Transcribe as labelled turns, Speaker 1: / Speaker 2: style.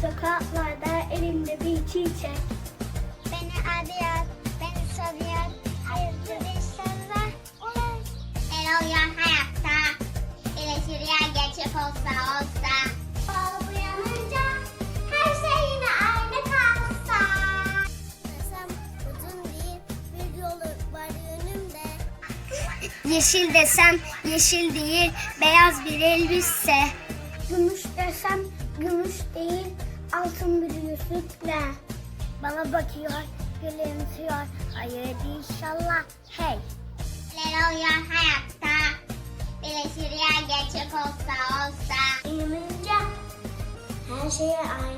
Speaker 1: Sokaklarda elimde bir çiçek.
Speaker 2: Beni arıyor, beni soruyor. Hayırlı bir sana ulaş.
Speaker 3: El oluyor hayatta. İleşir ya geçip olsa olsa.
Speaker 2: Her şey aynı kalsa.
Speaker 1: Yeşil desem yeşil değil, beyaz bir elbise. Gümüş desem gümüş değil, altın bir yüzükle. Bana bakıyor, gülümsüyor. Hayır inşallah. Hey.
Speaker 3: Neler oluyor hayatta? Birleşir yer gerçek olsa olsa.
Speaker 1: İnince her şey aynı